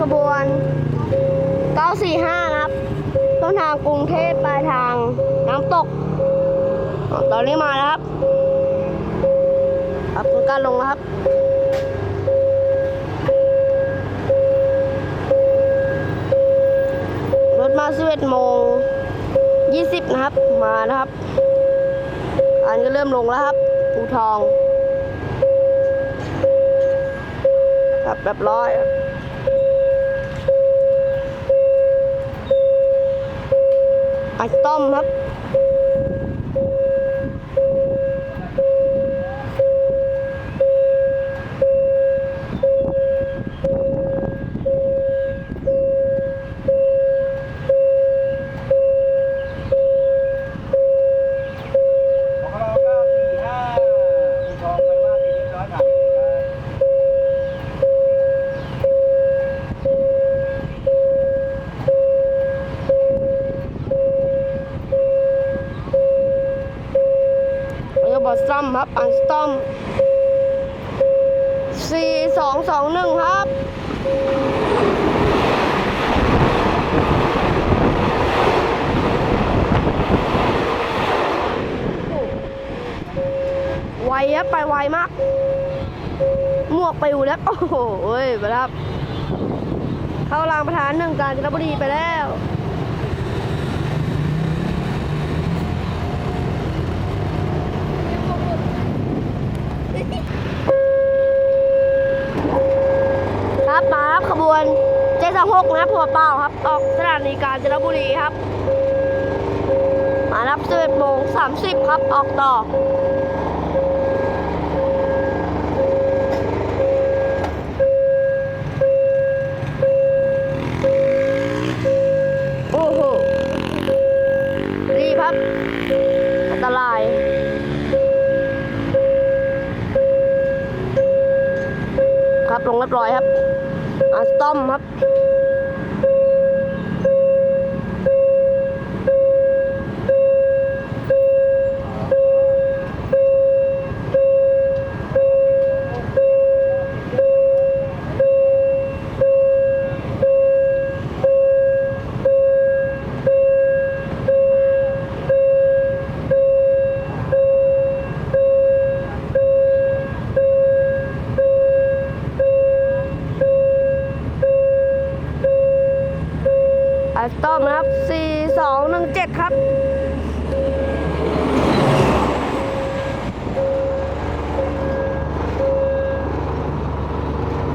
ขบวน 945 นะครับ ต้นทางกรุงเทพปลายทางน้ำตก ตอนนี้มาแล้วครับ ครับคุณการลงแล้วครับรถมา11โมง20 นะครับ มานะครับ อันก็เริ่มลงแล้วครับภูทอง ครับเรียบร้อย ไอต้อมครับ ของเราเก้าสี่ห้าคุณทองไปว่าสี่เรียบร้อยผ่านเลยครับ เรือบอสซัมครับ อันสตอมสี่สองสองหนึ่งครับ ไว ไปไวมากหมวกไปอยู่แล้ว โอ้โหไปแล้วครับเข้ารางประธานหนึ่งกาญจนบุรีไปแล้วครับมาครับขบวนเจสองหกนะครับหัวเป่าครับ ออกสถานีกาญจนบุรีครับ มารับ11โมง30ครับออกต่อ ครับ อันตรายครับลงเรียบร้อยครับอาสตอมครับ อาสตอมนะครับ 4217 ครับ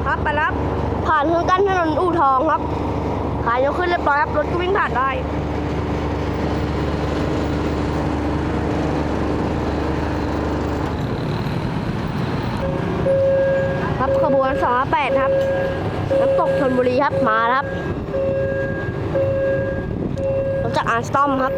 ครับไปแล้วครับ ผ่านเครื่องกั้นถนนอู่ทองครับ ขายยกขึ้นเรียบร้อยครับ รถก็วิ่งผ่านได้ครับขบวน 258 ครับ น้ำตกชนบุรีครับ มาครับ อาร์สตอมครับ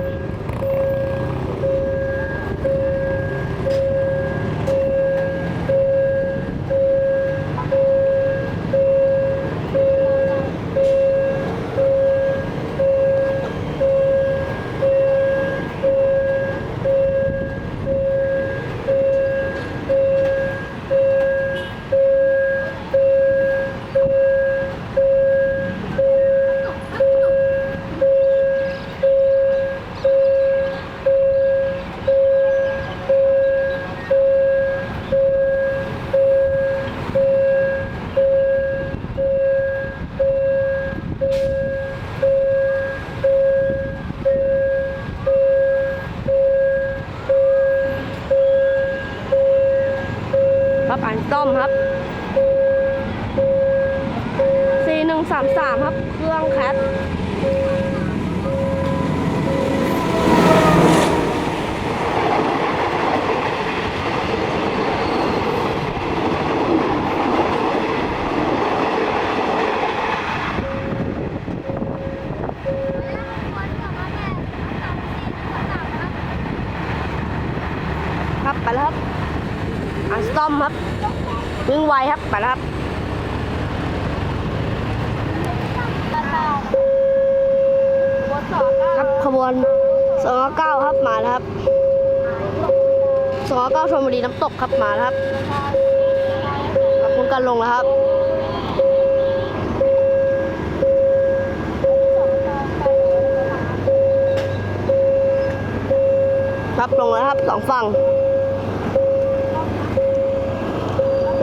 ครับอันซ่อมครับ 4133 ครับ เครื่องแคทครับไปแล้วครับอันสตอมครับ วิ่งไวครับไปแล้วครับครับขบวนสองครับมาแล้วครับสองชลบุรีน้ำตกครับมาแล้วครับขอบคุณกันลงแล้วครับครับลงแล้วครับสองฝั่ง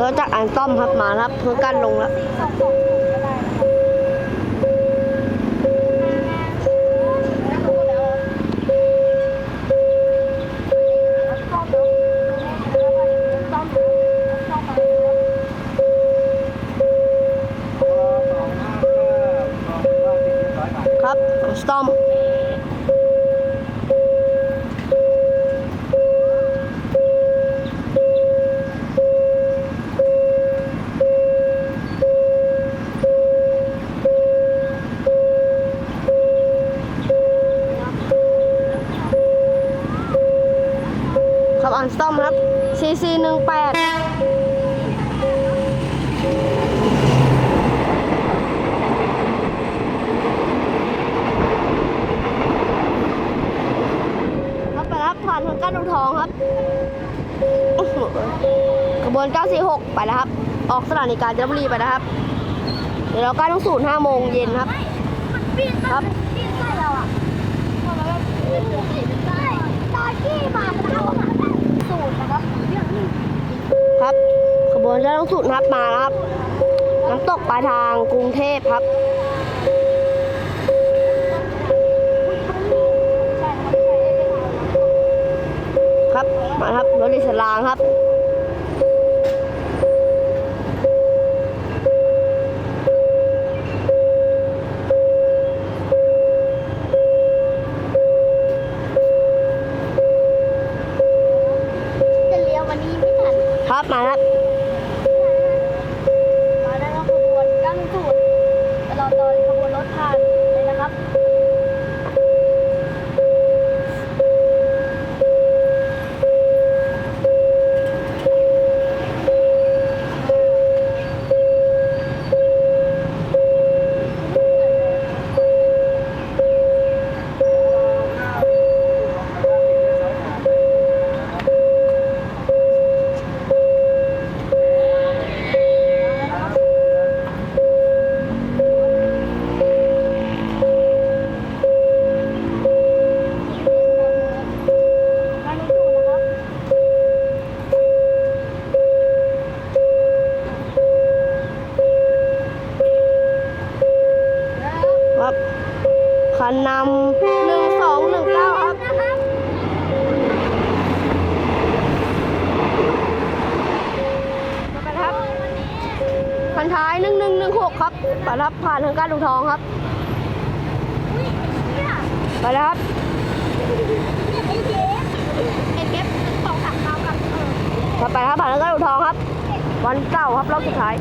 แล้วจากอันต้อมครับมาแล้วครับ เพื่อกั้นลงแล้วครับแล้วก็แล้วซ่อมแล้วแล้วก็ซ่อมแล้วซ่อมแล้ว สองห้าเก้าทองไปว่าติดเรียบร้อยผ่าน ครับสตอมครับ อันสตอมครับ CC หนึ่งแปดครับไปรับผ่านทางกั้นอุทองครับโอ้โหกระบวน 946 ไปแล้วครับ ออกสถานีกาญจนบุรีไปนะครับ เดี๋ยวเรากั้นต้องศูนย์5โมงเย็นครับ ครับปีนใส่เราอะปีนใส่ตอนที่มาเราอะ สูตรนะครับครับขบวนจะต้องสูตรครับมาครับ น้ำตกปลายทางกรุงเทพครับครับใช่ได้ได้ครับมาครับรถดิสลางครับ จะเลี้ยววันนี้ไม่ทัน ครับมาครับ มาได้แล้วขบวนกั้งสูตร ต คันนำหนึ่งสองหนึ่งเก้าครับไปครับคนท้ายหนึ่งหนึ่งหนึ่งหกครับไปแล้วครับผ่านทางการลุงทองครับไปแล้วครับเอ็นเก็บสองสามครับไปครับผ่านทางการลุงทองครับ วันเก่าครับรอบสุดท้าย